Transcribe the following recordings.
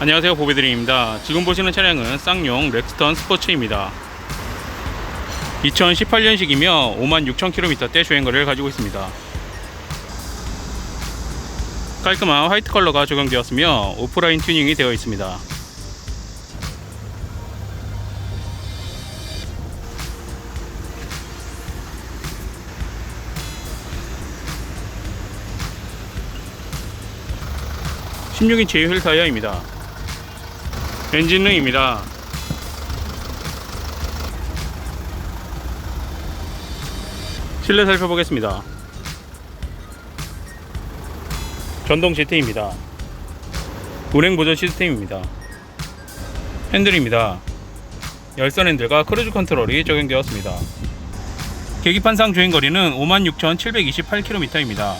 안녕하세요 보배드림입니다. 지금 보시는 차량은 쌍용 렉스턴 스포츠입니다. 2018년식이며 56,000km대 주행거리를 가지고 있습니다. 깔끔한 화이트 컬러가 적용되었으며 오프라인 튜닝이 되어 있습니다. (16인치) 휠 타이어입니다 엔진능입니다. 실내 살펴보겠습니다. 전동 GT입니다. 운행 보조 시스템입니다. 핸들입니다. 열선 핸들과 크루즈 컨트롤이 적용되었습니다. 계기판상 주행거리는 56,728km입니다.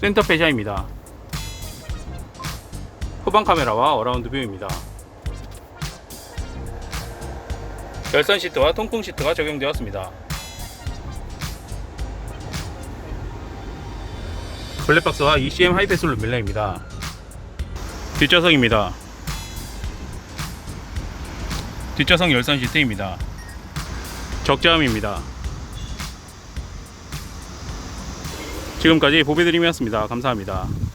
센터 페시아입니다. 후방 카메라와 어라운드 뷰입니다. 열선 시트와 통풍 시트가 적용되었습니다. 블랙박스와 ECM 하이패스 룸밀러입니다. 뒷좌석입니다. 뒷좌석 열선 시트입니다. 적재함입니다. 지금까지 보배드림이었습니다. 감사합니다.